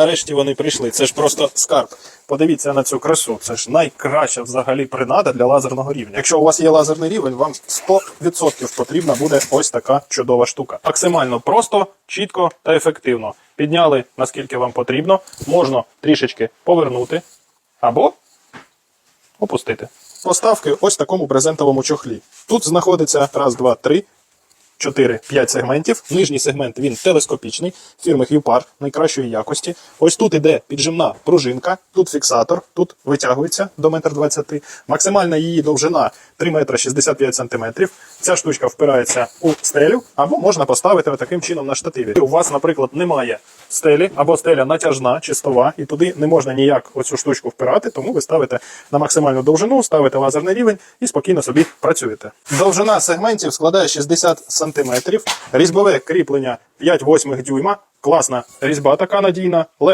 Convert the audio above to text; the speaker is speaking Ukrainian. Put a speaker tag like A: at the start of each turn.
A: Нарешті вони прийшли. Це ж просто скарб. Подивіться на цю красу. Це ж найкраща взагалі принада для лазерного рівня. Якщо у вас є лазерний рівень, вам 100% потрібна буде ось така чудова штука. Максимально просто, чітко та ефективно. Підняли наскільки вам потрібно. Можна трішечки повернути або опустити. Поставки ось такому брезентовому чохлі. Тут знаходиться раз, два, три, 4-5 сегментів. Нижній сегмент він телескопічний, фірми Hupar найкращої якості. Ось тут іде піджимна пружинка, тут фіксатор, тут витягується до 1,20 м. Максимальна її довжина 3 метри 65 сантиметрів. Ця штучка впирається у стелю, або можна поставити таким чином на штативі. У вас, наприклад, немає стелі, або стеля натяжна, чистова, і туди не можна ніяк оцю штучку впирати, тому ви ставите на максимальну довжину, ставите лазерний рівень і спокійно собі працюєте. Довжина сегментів складає 60 см, різьбове кріплення 5 8 дюйма, класна різьба така надійна, легко